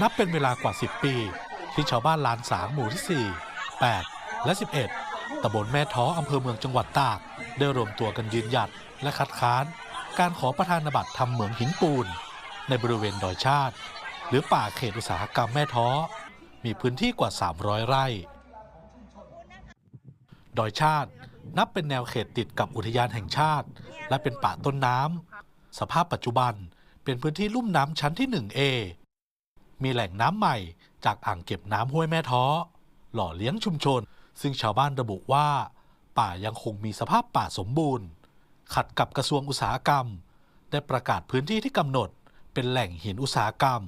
นับเป็นเวลากว่า 10 ปี ที่ชาวบ้านลานสางหมู่ที่ 4 8 และ 11 ตำบลแม่ท้ออำเภอเมืองจังหวัดตาก ได้รวมตัวกันยืนหยัดและคัดค้าน การขอประธานบัตรทำเหมืองหินปูน ในบริเวณดอยชาติ หรือป่าเขตอุตสาหกรรมแม่ท้อ มีพื้นที่กว่า 300 ไร่ ดอยชาตินับเป็นแนวเขตติดกับอุทยานแห่งชาติ และเป็นป่าต้นน้ำสภาพปัจจุบันเป็นพื้นที่ลุ่มน้ำชั้นที่ 1A มีแหล่งน้ำใหม่จากอ่างเก็บน้ำห้วยแม่ท้อ หล่อเลี้ยงชุมชน ซึ่งชาวบ้านระบุว่า ป่ายังคงมีสภาพป่าสมบูรณ์ ขัดกับกระทรวงอุตสาหกรรม ได้ประกาศพื้นที่ที่กำหนด เป็นแหล่งหินอุตสาหกรรม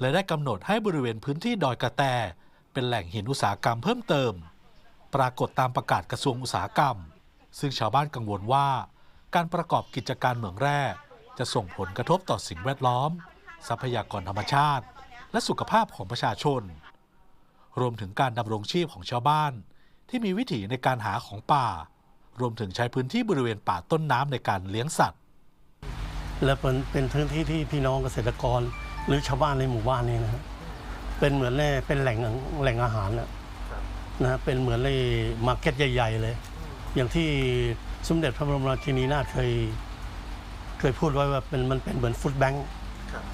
และได้กำหนดให้บริเวณพื้นที่ดอยกระแต เป็นแหล่งหินอุตสาหกรรมเพิ่มเติม ปรากฏตามประกาศกระทรวงอุตสาหกรรม ซึ่งชาวบ้านกังวลว่า การประกอบกิจการเหมืองแร่จะส่งผลกระทบต่อสิ่งแวดล้อม ทรัพยากรธรรมชาติ และสุขภาพของประชาชน รวมถึงการดำรงชีพของชาวบ้าน ที่มีวิถีในการหาของป่า รวมถึงใช้พื้นที่บริเวณป่าต้นน้ำในการเลี้ยงสัตว์ และเป็นเป็นพื้นที่ที่พี่น้องเกษตรกร หรือชาวบ้านในหมู่บ้านนี้นะฮะเป็นเหมือนแน่เป็นแหล่งแหล่งอาหารนะนะฮะเป็นเหมือนเลยมาร์เก็ตใหญ่ ๆ เลย อย่างที่สมเด็จพระบรมราชินีนาถเคยเคยพูดไว้ว่าเป็นมันเป็นเหมือนฟู้ดแบงค์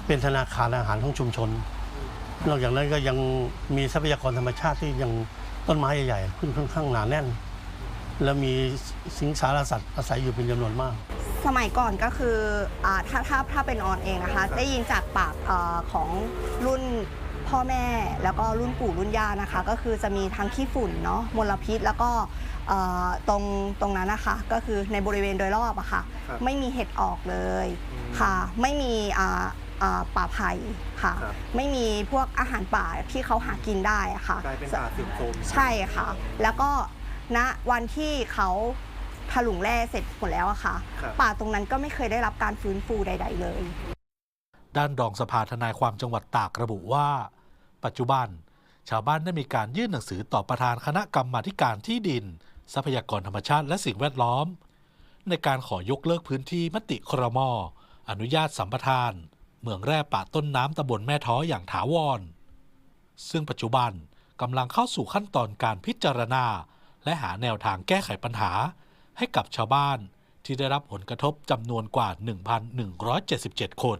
เป็นธนาคารอาหารของชุมชน นอกจากนั้นก็ยังมีทรัพยากรธรรมชาติที่ยังต้นไม้ใหญ่ๆขึ้นค่อนข้างหนาแน่น แล้วมีสิงสารสัตว์อาศัยอยู่เป็นจำนวนมาก สมัยก่อนก็คืออาถ้าถ้าถ้าเป็นออนเองนะคะ ได้ยินจากปากเออของรุ่นพ่อแม่แล้วก็รุ่นปู่รุ่นย่านะคะ ก็คือจะมีทั้งขี้ฝุ่นเนาะมลพิษแล้วก็เอ่อตรงตรงนั้นนะคะก็คือในบริเวณโดยรอบอะค่ะ ครับ ไม่มีเห็ดออกเลยอืมค่ะ ไม่มีอ่า อ่าป่าไผ่ค่ะ ครับ ไม่มีพวกอาหารป่าที่เขาหากินได้อะค่ะ กลายเป็นป่าเสื่อมโทรมใช่ค่ะ แล้วก็ณวันที่เขาถลุงแร่เสร็จหมดแล้วอะค่ะ ครับ ป่าตรงนั้นก็ไม่เคยได้รับการฟื้นฟูใด ๆ เลย ด้านรองสภาทนายความจังหวัดตากระบุว่า ปัจจุบัน ชาวบ้านได้มีการยื่นหนังสือต่อประธานคณะกรรมาธิการที่ดิน ทรัพยากรธรรมชาติและสิ่งแวดล้อม ในการขอยกเลิกพื้นที่มติครมอนุญาตสัมปทาน เมืองแร่ป่าต้นน้ำตำบลแม่ท้ออย่างถาวร ซึ่งปัจจุบันกำลังเข้าสู่ขั้นตอนการพิจารณา และหาแนวทางแก้ไขปัญหา ให้กับชาวบ้านที่ได้รับผลกระทบจำนวนกว่า 1,177 คน